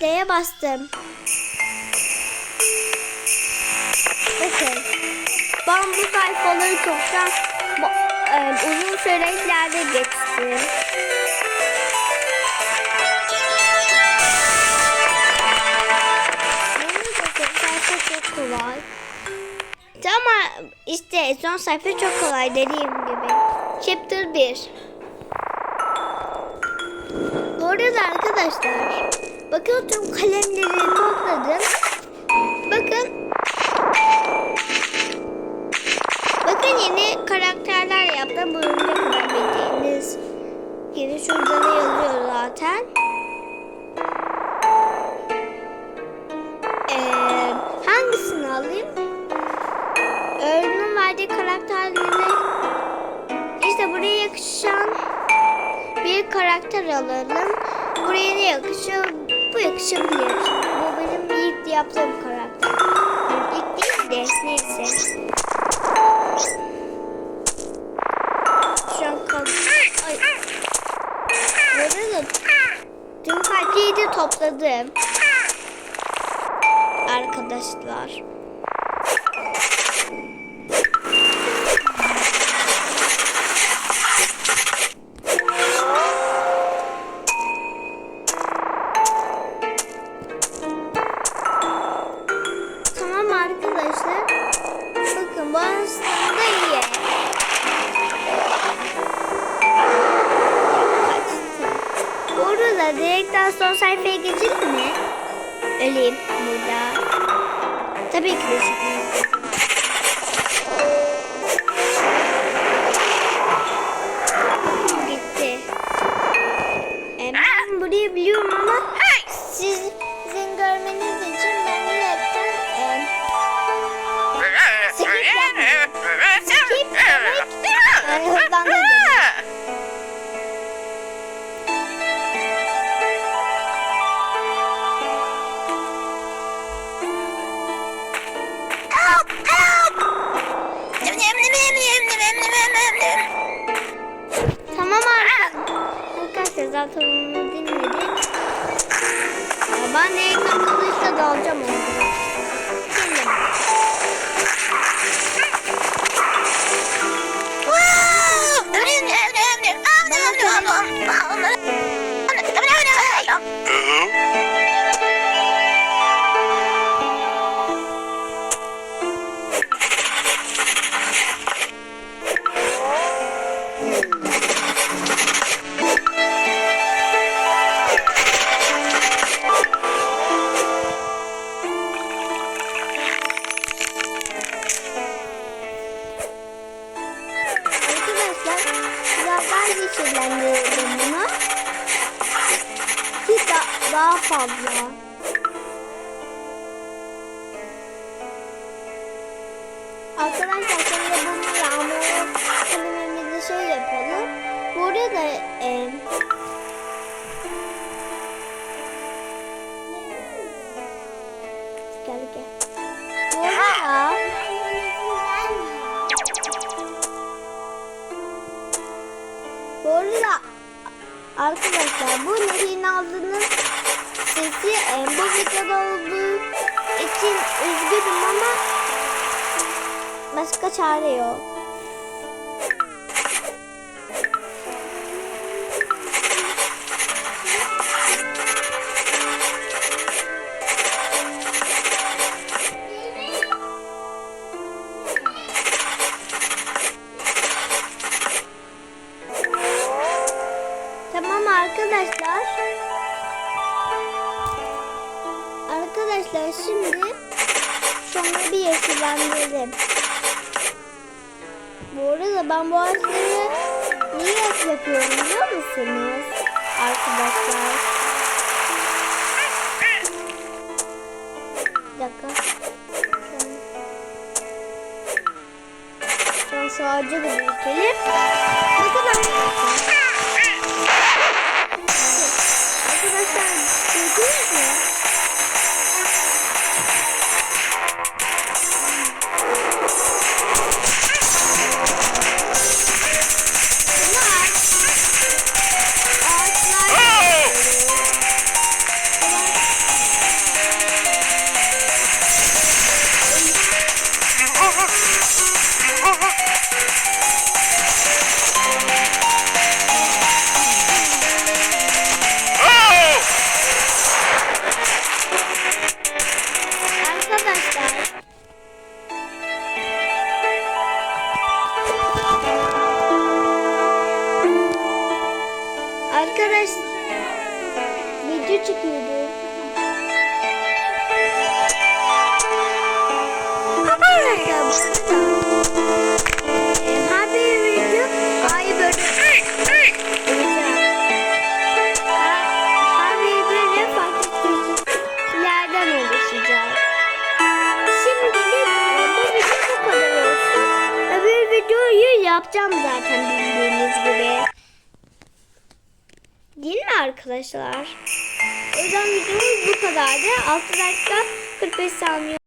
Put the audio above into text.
bastım. Bakın. Ben bu sayfaları çoktan bu- e, uzun süreçlerde geçtim. Çok kolay. Ama işte son sayfa çok kolay dediğim gibi. Chapter 1. Bu arada arkadaşlar bakın tüm kalemleri topladım. Bakın Bakın yeni karakterler yaptım. Bu ne kadar bildiğiniz gibi şurada da yazıyor zaten. Ee, hangisini alayım? Öğrenin verdiği karakterleri işte buraya yakışan bir karakter alalım. Buraya ne yakışıyor? Bu yakışabilir. Bu benim ilk yaptığım karakter. İlk değil de neyse. Şu an kaldı. Ay. Tüm kalpliyi de topladım. Arkadaşlar. Direkten son sayfaya geçelim mi? Öleyim burada. Tabii ki de zaten onu dinledik. Ben de ekran kılıçla dalacağım onu. Yeşillendirdim bunu. Ki da, daha fazla. Arkadaşlar şimdi bunu yağmur kalemimizi şey yapalım. Bu arada e, gel gel. Bu arkadaşlar bu Nehir'in aldığının sesi e, bu videoda olduğu için üzgünüm ama başka çare yok. Arkadaşlar. Arkadaşlar şimdi sonra bir yeşillendirdim. Bu arada ben bu ağaçları niye yapıyorum biliyor musunuz? Arkadaşlar. Bir dakika. Şu ağacı da büyütelim. Bakın. Arkadaşlar olsun. Öbür videoyu yapacağım zaten bildiğiniz gibi. Değil mi arkadaşlar? O yüzden videomuz bu kadardı. 6 dakika 45 saniye